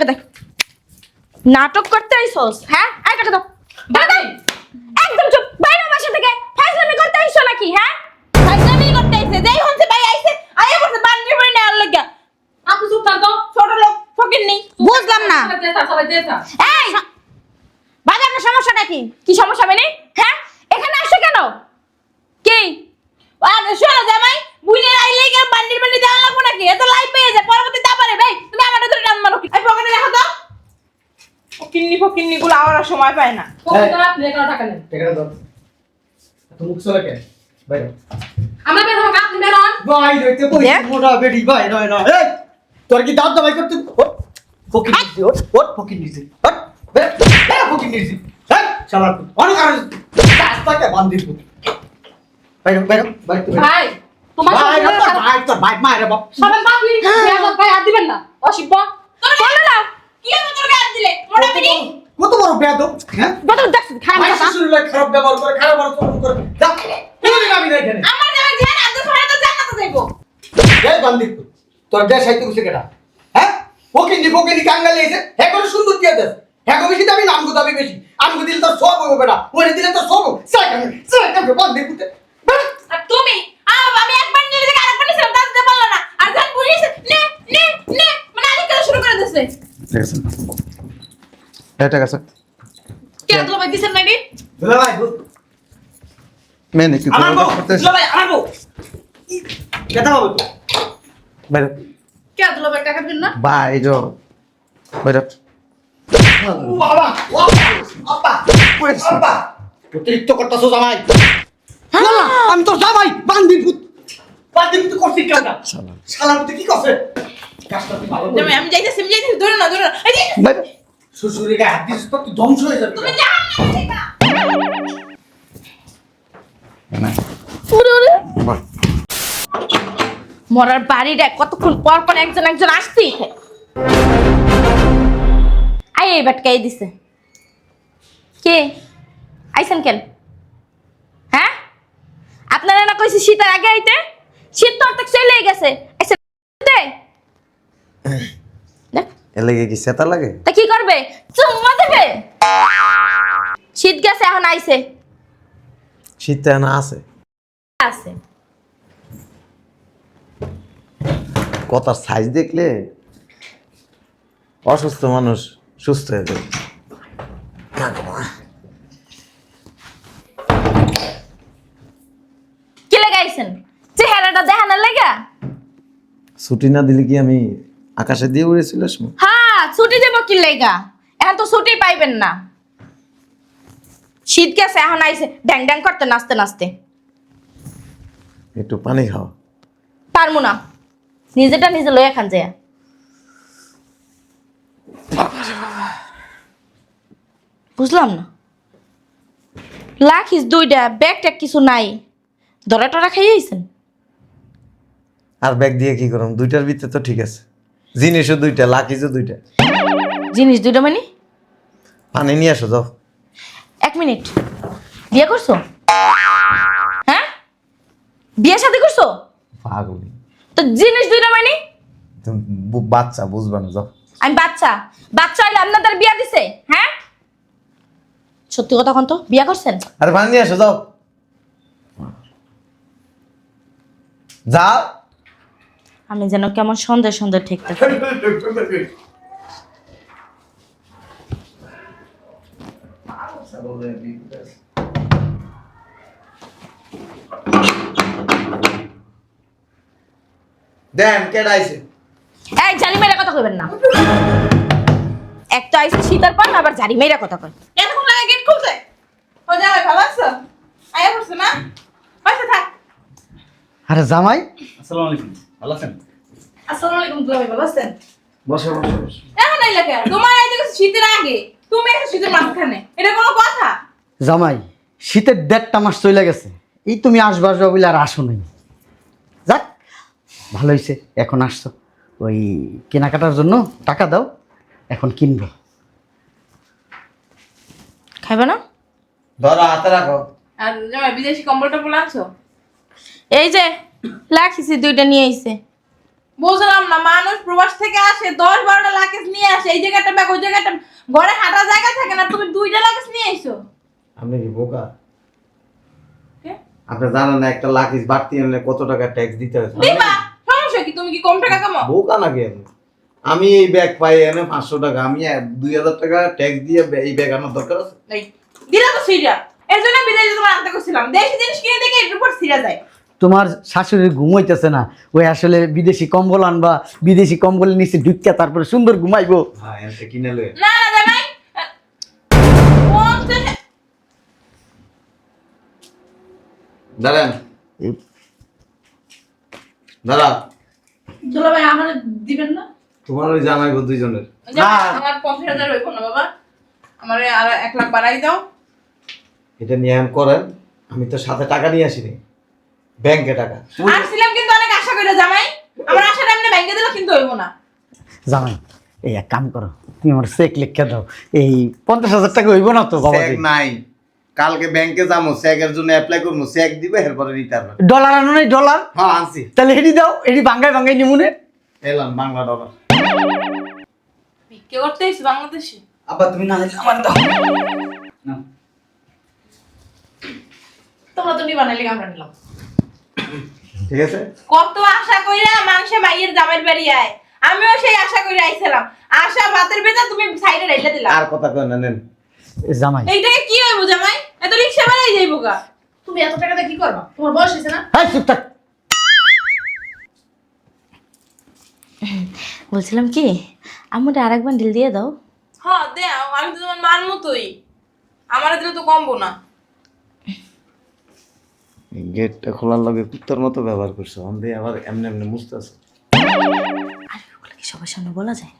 টাকা দে নাটক করতে আইসোস হ্যাঁ? আয় টাকা দাও। একদম চুপ। বাইরে বাসা থেকে ফাইজলামি করতে আইসো নাকি হ্যাঁ? ফাইজলামি করতে আইছে যেই হচ্ছে ভাই আইছে আয়া বলছে বান্ডির বাড়ি নেওয়ার লাগা আপনি চুপ থাক তো ছোট লোক ফকির নেই। বুঝলাম না। এই! বাজারের সমস্যাটা কি কি সমস্যা মানে? হ্যাঁ? এখানে আসছো কেন? কি? আর শোনো জামাই বুইনের আইলে কি বান্ডির বান্ডি দেওয়া লাগবে নাকি এত লাইভ পেয়ে যায় পরবর্তী দাবারে ভাই তুমি আমার ধরে টান মারো এই পকেটে রাখো তো ফকিন্নি ফকিন্নি গুলো আমার আর সময় পায় না। আপনি এখানে টাকা নেন। এখানে দাও এত মুখ চলে কেন? বাইরে। আমরা বের হব, আপনি বের হন। ভাই দেখতে কই? দেখ। মোটা বেডি ভাই নয় না এই তোর কি দাঁত দাবাই করতে ফকির নিছি ওট ওট ফকির নিছি ওট বে বে ফকির নিছি এই শালার অনেক আর রাস্তাকে বান্ধি পুত বাইরে বাইরে বাইরে ভাই, তোমার ভাই ভাই তোর ভাই মায়ের বাপ। সবাই বাপলি, বেয়াদব ভাই, হাত দিবেন না। অসিব্য। তোর বলো না। কি এমন তোর হাত দিলে? মোটা বিনি কত বড় বেয়াদব? হ্যাঁ? কত দেখ খারাপ কথা। শ্বশুর লাগে খারাপ ব্যবহার করে খারাপ আচরণ করে যা তুই আমি না এখানে। আমার জামাই যে না তো সবাই তো জান্নাতে যাইবো। এই বান্দি। তোর দেশ সাইতে বসে কেটা? হ্যাঁ? ফকিন্দি ফকিন্দি কাঙ্গালি এসে হ্যাঁ করে সুন্দর দিয়ে দেশ। হ্যাঁ বেশি দাবি না আমগো দাবি বেশি। আমগো দিলে তো সব হবে বেটা। ওরে দিলে তো সব বান্দি আর তুমি? আমি একবার নিলে থেকে আরেকবার নিছিলাম তাতে দিতে পারল না। আর যখন পুলিশ নে নে নে মানে আরেক শুরু করে দিছে। হ্যাঁ ঠিক আছে। কে তো ভাই দিছেন নাকি? দুলা ভাই বুত মেনে কি আমার বউ দুলা ভাই আমার বউ। কেটা হবে? তো বাইরে কে তো ভাই টাকা দিন না? বাই যো বাইরে ও বাবা ও আপা আপা। অতিরিক্ত করতাছো জামাই। আমি তো জামাই বান্দি পুত। বান্দি পুত করছিস কেন না। শালা। শালা কি করছে? আমি যাইতেছি আমি যাইতেছি ধরে না ধরে না। শ্বশুরের গায়ে হাত তো তুই ধ্বংস হয়ে যাবি? তুমি ওরে ওরে। মরার বাড়িটা কতক্ষণ পর পর একজন একজন আসতেই আই এই বাটকাই দিছে। কে? আইছেন কেন? হ্যাঁ? আপনারা না কইছি শীতের আগে আইতে? শীত তো অর্ধেক চলে গেছে। দেখ এ লাগে কি সেতা লাগে? তা কি করবে? চুম্মা দেবে? শীত গেছে এখন আইছে। শীতটা না আছে। আছে। কথার সাইজ দেখলে অসুস্থ মানুষ সুস্থ হয়ে যাবে। কি লাগাইছেন? চেহারাটা দেখানোর লাগা? ছুটি না দিলে কি আমি আকাশে দিয়ে উড়েছিল হ্যাঁ ছুটি দেব কি লেগা? এখন তো ছুটি পাইবেন না। শীত গেছে এখন আইছে ড্যাং ড্যাং করতে নাচতে নাচতে। একটু পানি খাও। পারমু না। নিজেটা নিজে লইয়া খান যায়। বুঝলাম না। লাখিস দুইটা ব্যাগ ট্যাগ কিছু নাই। ধরা টরা খাইয়েছেন আর ব্যাগ দিয়ে কি করুন দুইটার ভিতরে তো ঠিক আছে। জিনিসও দুইটা লাকিজও দুইটা। জিনিস দুইটা মানে? পানি নিয়ে আসো যাও। এক মিনিট। বিয়ে করছ? হ্যাঁ? বিয়ে সাথে করছ? পাগলি। তো জিনিস দুইটা মানে? তুমি বু- বাচ্চা বুঝবা না যাও। আমি বাচ্চা। বাচ্চা হইলে আপনাদের বিয়া দিছে হ্যাঁ? সত্যি কথা কোন তো বিয়া করছেন? আরে পানি নিয়ে আসো যাও। যাও। আমি যেন কেমন সন্দেহ সন্দেহ ঠিক থাকি দেন কেডা আইছে এই জানি মেয়েরা কথা কইবেন না। এক তো আইসে শীতের পান আবার মেয়েরা কথা কয়। এরকম লাগে গেট খুলছে ও জামাই ভালো আছো? আয়া পড়ছে না? থাক। আরে জামাই। আসসালামু আলাইকুম। ভালো আছেন? আসসালামু আলাইকুম দুলাভাই ভালো আছেন? বসো বসো বসো। এখন আইলা কেন তোমার আইতে শীতের আগে তুমি এসে শীতের মাঝখানে। এটা কোনো কথা? জামাই শীতের দেড়টা মাস চলে গেছে। এই তুমি আসবা আসবা বলে আর আসো নাই। যাক ভালো হয়েছে এখন আসছো। ওই কেনাকাটার জন্য টাকা দাও এখন কিনবো। খাইবে না? ধরো হাতে রাখো। আর বিদেশি কম্বল টম্বল আনছো? এই যে লাখিছি দুইটা নিয়ে আইছে। বুঝলাম না মানুষ প্রবাস থেকে আসে দশ বারোটা নিয়ে আসে এই জায়গাটা ব্যাগ ওই জায়গাটা ঘরে হাঁটার জায়গা থাকে না তুমি দুইটা নিয়ে আইছো। আপনি কি বোকা? আপনি জানেন না একটা বাড়তি আনলে কত টাকা ট্যাক্স দিতে হয়? দিবা? সমস্যা কি? তুমি কি কম টাকা কামাও? বোকা নাকি আপনি? আমি এই ব্যাগ পাই এনে পাঁচশো টাকা আমি দুই হাজার টাকা ট্যাক্স দিয়ে এই ব্যাগ আনার দরকার আছে? দিলা তো সিরিয়া এর জন্য বিদেশে তোমার আনতে করছিলাম দেশি জিনিস কিনে দেখে এর উপর সিরিয়া যায়। তোমার শাশুড়ি ঘুমাইতেছে না। ওই আসলে বিদেশি কম্বল আনবা বিদেশি কম্বলের নিচে ঢুকিয়া তারপরে সুন্দর ঘুমাইবো। এনতে কিনে লয়ে না না জামাই পঞ্চাশ দাঁড়ান। দাঁড়া চলো ভাই আমার দিবেন না? তোমার ওই জামাইবো দুইজনের। আমার পঞ্চাশ হাজার হইব না বাবা। আমার আর এক লাখ বাড়াই দাও। এটা নিয়ে করেন আমি তো সাথে টাকা নিয়ে আসিনি। ব্যাংকে টাকা। আসছিলাম কিন্তু অনেক আশা করে জামাই। আমার আশাটা এমনি ব্যাংকে দিলে কিন্তু হইব না। জামাই এই এক কাম করো তুমি আমার চেক লিখে দাও। এই পঞ্চাশ হাজার টাকা হইব না তো বাবা চেক নাই। কালকে ব্যাংকে যাব চেকের জন্য অ্যাপ্লাই করব চেক দিবে এরপরে নিতে পারবেন ডলার আনো নাই ডলার? হ্যাঁ আনছি। তাহলে এটি দাও এটি বাঙ্গাই বাঙ্গাই নিমুনে এলাম বাংলা ডলার। ভিক্ষে করতে এসে বাংলাদেশে? আবার তুমি না আমার দাও। তোমরা তো নিবা নাইলে আমরা নিলাম। ঠিক আছে? কত আশা কইরা মাংসে মাইয়ের বাড়ি আয়? আমিও সেই আশা কইরা আইছিলাম। আশা ভাতের বেজা তুমি সাইডে রাইলা দিলা। আর কথা কয় না নেন। জামাই। এইটাকে কি হইব জামাই? এত রিক্সা বাড়াই যাইব গা। তুমি এত টাকা দিয়ে কি করবা? তোমার বয়স হয়েছে না? হ্যাঁ চুপ থাক। বলছিলাম কি বান্ডিল দিয়ে দাও। হ্যাঁ দে আমি তো তোমার মান মতোই। আমার দিলে তো কমবো না। গেটটা খোলার লগে কুত্তার মতো ব্যবহার করছ। আমি আবার এমনি এমনি মুছতে আছে। আর ওগুলো কি সবার সামনে বলা যায়?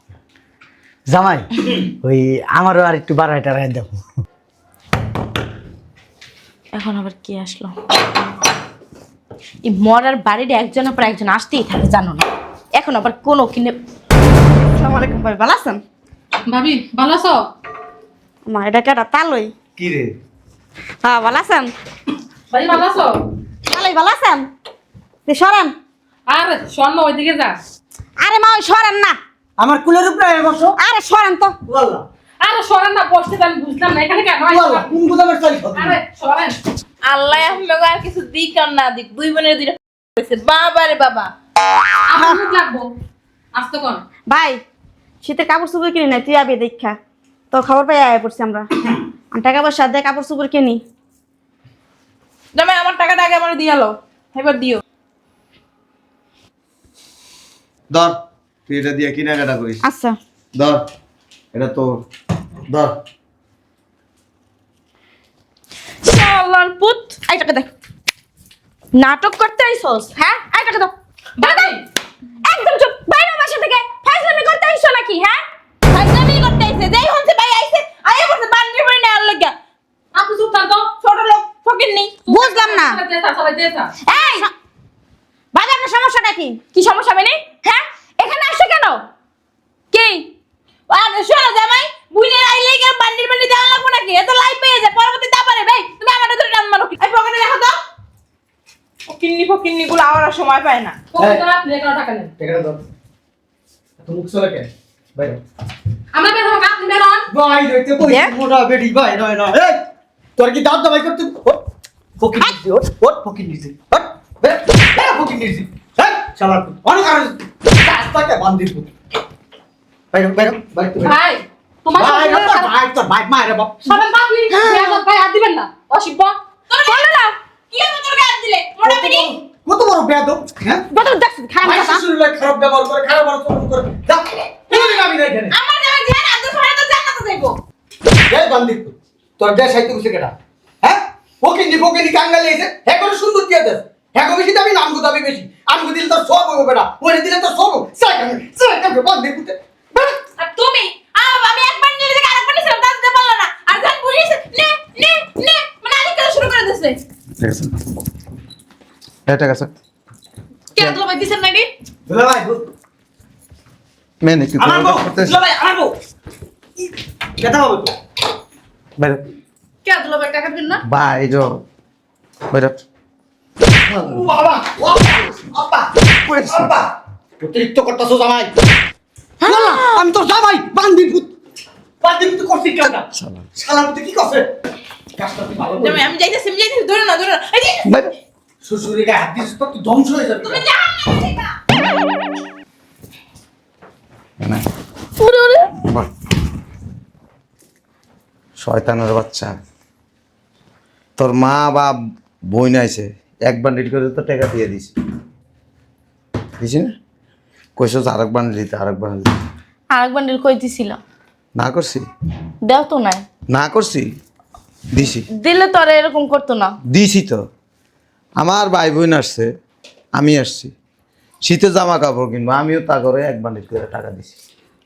জামাই ওই আমারও আর একটু বাড়াই টাড়াই দাও এখন আবার কি আসলো? এই মরার বাড়ির একজনের পর একজন আসতেই থাকে জানো না? এখন আবার কোনো কিনে আসসালামু আলাইকুম ভাই ভালো আছেন? ভাবি ভালো আছো? মা এটা কেটা তালই। কি রে? হ্যাঁ ভালো আছেন? ভাই ভালো আছো? তালই ভালো আছেন? তুই সরেন। আর স্বর্ণ ওইদিকে যা। আরে মা ওই সরেন না। আমার কুলের উপরে আয় বসো। আরে সরেন তো। আরে সরেন না বসতে আমি বুঝলাম না এখানে কেন কোন গুদামের চাই আরে সরেন। আল্লাহ আপনাকে আর কিছু দিক আর না দিক দুই বোনের দুইটা হয়েছে। বাবা রে বাবা। আমার মুখ লাগবো? আসতে কোন ভাই শীতের কাপড় চোপড় কিনি না তুই আবি দেখা। তো খবর পাই আয় পড়ছি আমরা। টাকা পয়সা দিয়ে কাপড় চোপড় কিনি। জামাই আমার টাকাটা আগে আমার দিয়ালো এবার দিও। ধর তুই এটা দিয়ে কেনাকাটা করিস? আচ্ছা। ধর এটা তো ধর। শালার পুত। আই টাকা দে। নাটক করতে আইছস হ্যাঁ? আই টাকা দাও। ভাবি একদম চুপ। বাইরে বাসা থেকে ফাইজলামি করতে আইছো নাকি হ্যাঁ ফাইজলামি করতে আইছে যেই হচ্ছে ভাই আইছে আইয়া বলছে বান্ডির বাড়ি নেওয়ার লাগিয়া আপনি চুপ থাক তো ছোট লোক ফকির নেই বুঝলাম না সবাই যেতা সবাই যেতা এই! বাজার আপনার সমস্যাটা কি? কি সমস্যা মানে? হ্যাঁ? এখানে আসছো কেন? কি? আর শোনো জামাই বুইনের আইলে গিয়ে বান্ডির বাড়ি দেওয়া লাগবো নাকি? এত লাইফ পেয়ে যায় পরবর্তী দাবারে ভাই তুমি আমাদের ধরে টান মারো। এই পকেটে দেখো তো। ফকিন্নি ফকিন্নি গুলো আমার আর সময় পায় না। পকেটে আপনি এখানে টাকা নেন টাকাটা দাও। তো মুখ চলে কেন? বাইরে আমরা বের হব আপনি বের। হন ভাই দেখতে কই মোটা বেডি ভাই নয় না এই তোর কি দাঁত দাবাই করতে ফকির নিছি ওট ওট ফকির নিছি ওট বে বে ফকির নিছি এই শালার অনেক আর রাস্তাকে বান্দির পুত। বাইরে বাইরে ভাই তোমার ভাই তোর ভাই তোর ভাই মারে বাপ। সবাই আপনি বেয়াদব ভাই হাত দিবেন না। অসিব্য তোর বলো না কি হবে তোর হাত দিলে? মোটা পিনি কত বড় বেয়াদব হ্যাঁ? কত দেখছিস খারাপ কথা শ্বশুর খারাপ ব্যবহার করে খারাপ আচরণ করে। যা তুই যাবি না এখানে। আমার জামাই যে না তো সবাই তো জান্নাতে যাইবো। এই বান্দির পুত। তোর দেশ বসে কেটা হ্যাঁ ফকিনি ফকিনি কাঙ্গালি এসে হ্যাঁ করে সুন্দর দিয়ে দেশ হ্যাঁ বেশি দাবি আমগো দাবি বেশি। আমগো দিলে তোর সব হবে বেটা। ওরে দিলে তোর সব হবে। সাই কাঙ্গে সাই কাঙ্গে বান্দির পুতে আর তুমি? আমি একবার নিলে থেকে আরেকবার নিছিলাম তার দিতে পারল না। আর যখন বুঝিয়েছে নে নে নে মানে আরেক কথা শুরু করে দিছে? ঠিক আছে হ্যাঁ ঠিক আছে। কে তো ভাই দিছেন নাকি? দুলা ভাই মেনে কি আমার বউ দুলা ভাই আমার বউ। কেটা হবে তো? বাইরে। কে তো ভাই টাকা দিন না? বাই জো বাইরে বাবা বাবা বাবা বাবা অতিরিক্ত করতেছো জামাই। আমি তো জামাই বান্দির পুত কেন কি করছে? আমি যাইতেছি আমি যাইতেছি ধরে না ধরে না। এই শ্বশুরের গায়ে হাত দিছিস তো তুই ধ্বংস হয়ে যাবি। তুমি যা। শয়তানের বাচ্চা। তোর মা বা বই নাইছে এক বান্ডিল করে তো টাকা দিয়ে দিস দিছি না? কইস আরেক বান্ডিল দিতে আরেক বান্ডিল। আরেক বান্ডিল কই দিছিল। না করছি। দেও তো নাই। না করছি দিছি। দিলে তো আর এরকম করতো না। দিছি তো। আমার ভাই বোন আসছে আমি আসছি। শীতে জামা কাপড় কিনবো আমিও তা করে এক বান্ডিল করে টাকা দিছি।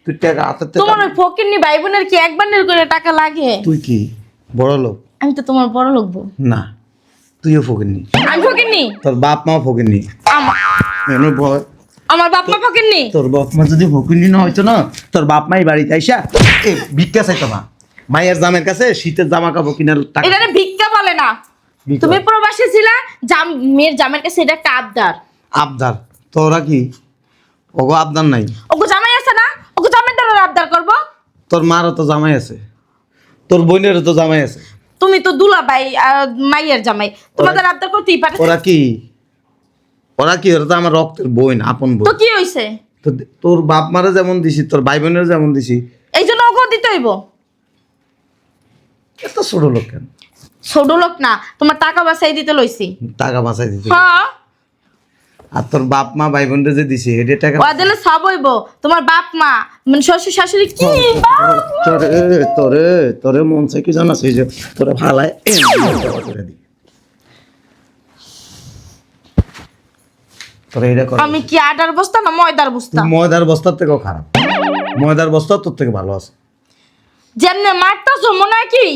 তুই টাকা থেকে তোমার ওই ফকিরনি ভাই বোনের কি এক বান্ডিল করে টাকা লাগে? তুই কি? বড় লোক আমি তো তোমার বড় লোকবো না তুইও ফকিরনি। আমি ফকিরনি? তোর বাপ মাও ফকিরনি। আমার বল। আমার বাপ মা ফকিরনি? তোর বাপ মা যদি ফকিরনি না হইতো না তোর বাপ মাই বাড়িতে আইসা এ ভিক্ষা চাইতো না। মায়ের জামের কাছে শীতের জামা কাপড় কিনার টাকা। এটা ভিক্ষা বলে না। তুমি প্রবাসী ছিলা জাম মেয়ের জামের কাছে এটা একটা আবদার। আবদার? তোরা কি? ওগো আবদার নাই। ওগো জামাই আছে না? ওগো জামাই দ্বারা আবদার করব? তোর মারও তো জামাই আছে। তোর বোনেরও তো জামাই আছে। তুমি তো দুলাভাই আর মাইয়ের জামাই। তোমাদের আবদার করতেই পারে। ওরা কি? ওরা কি? ওরা তো আমার রক্তের বোন আপন বোন তো কি হইছে? তো তোর বাপ মারা যেমন দিছি তোর ভাই বোনের যেমন দিছি। এই জন্য ওগো দিতে হইব? এত ছোট লোক কেন? ছোট লোক না তোমার টাকা বাঁচাই দিতে লইছি। টাকা বাঁচাই দিতে হ্যাঁ। আর তোর বাপ মা ভাই বোনরে যে দিছি টাকা দিলে সব হইব তোমার বাপ মা মানে শ্বশুর শাশুড়ি কি তোরে তোরে তোরে মন চাই কি জানাস এই যে তোরে ভালায় তোরে এটা কর আমি কি আটার বস্তা না ময়দার বস্তা ময়দার বস্তার থেকেও খারাপ ময়দার বস্তা তোর থেকে ভালো আছে যেমনে মারতাছো মনে হয় কি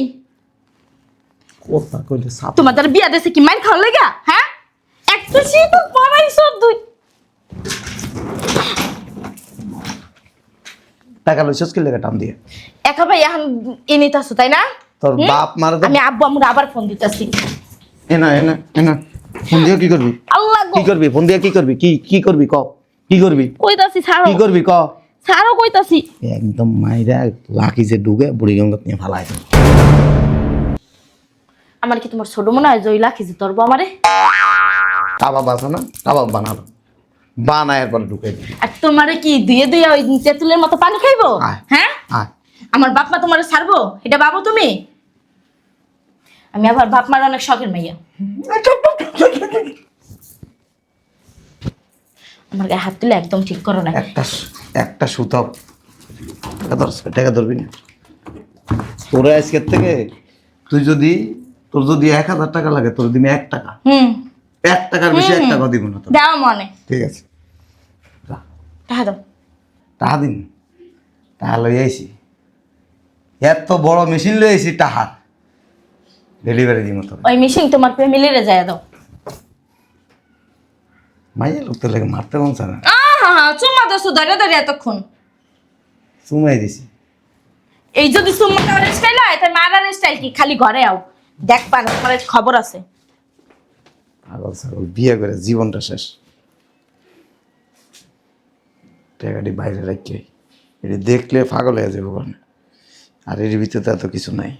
কথা কইলে তোমাদের বিয়া দেশে কি মাইর খাওয়া লেগা হ্যাঁ একটা তো পড়াইছো দুই টাকা লইছস কি লেগে টান দিয়ে? একা ভাই এখন তাই না? তোর বাপ মারা আমি আব্বু আমরা আবার ফোন দিতেছি। এনা এনা এনা ফোন দিয়ে কি করবি? আল্লাহ কি করবি? ফোন দিয়ে কি করবি? কি কি করবি ক? কি করবি? কইতাছি ছাড়ো। কি করবি ক? ছাড়ো কইতাছি। একদম মাইরা লাকি যে ডুবে বুড়িগঙ্গা নিয়ে ফালাই আমার কি তোমার ছোট মনে হয় জয়লা খিজি তোর আমারে? কাবাব আছে না? কাবাব বানালো বানায় এরপর ঢুকে দিবি। আর তোমারে কি দুয়ে দুয়ে ওই তেঁতুলের মতো পানি খাইবো? আয়। হ্যাঁ? আয়। আমার বাপ মা তোমারে ছাড়বো? এটা ভাবো তুমি? আমি আবার বাপ মার অনেক শখের মাইয়া। আমার গায়ে হাত তুলে একদম ঠিক করো না। একটা একটা সুতাও টাকা ধর টাকা ধরবি না। তোরা আজকের থেকে তুই যদি তোর যদি এক হাজার টাকা লাগে তোর দিবি এক টাকা। হুম। এক টাকার বেশি এক টাকা দিব না তোর দাও মনে। ঠিক আছে। টাকা দাও। টাকা দিন। টাকা লই আইছি। এত বড় মেশিন লই আইছি টাহার ডেলিভারি দিব তোর। ওই মিশিং তোমার ফ্যামিলিরে যায় দাও। মাইয়া লোক তো লাগে মারতে মন চায় না। আহা চুম্মা দোস্ত ধরে ধরে এতক্ষণ। চুমাই দিছি। এই যদি চুম্মা স্টাইল হয় তাই মারার স্টাইল কি? খালি ঘরে আও। দেখ না তোমার খবর আছে। পাগল ছাগল, বিয়ে করে জীবনটা শেষ। টাকাটি বাইরে রাখি এটি দেখলে পাগল হয়ে যাবে আর এর ভিতরে তো এত কিছু নাই।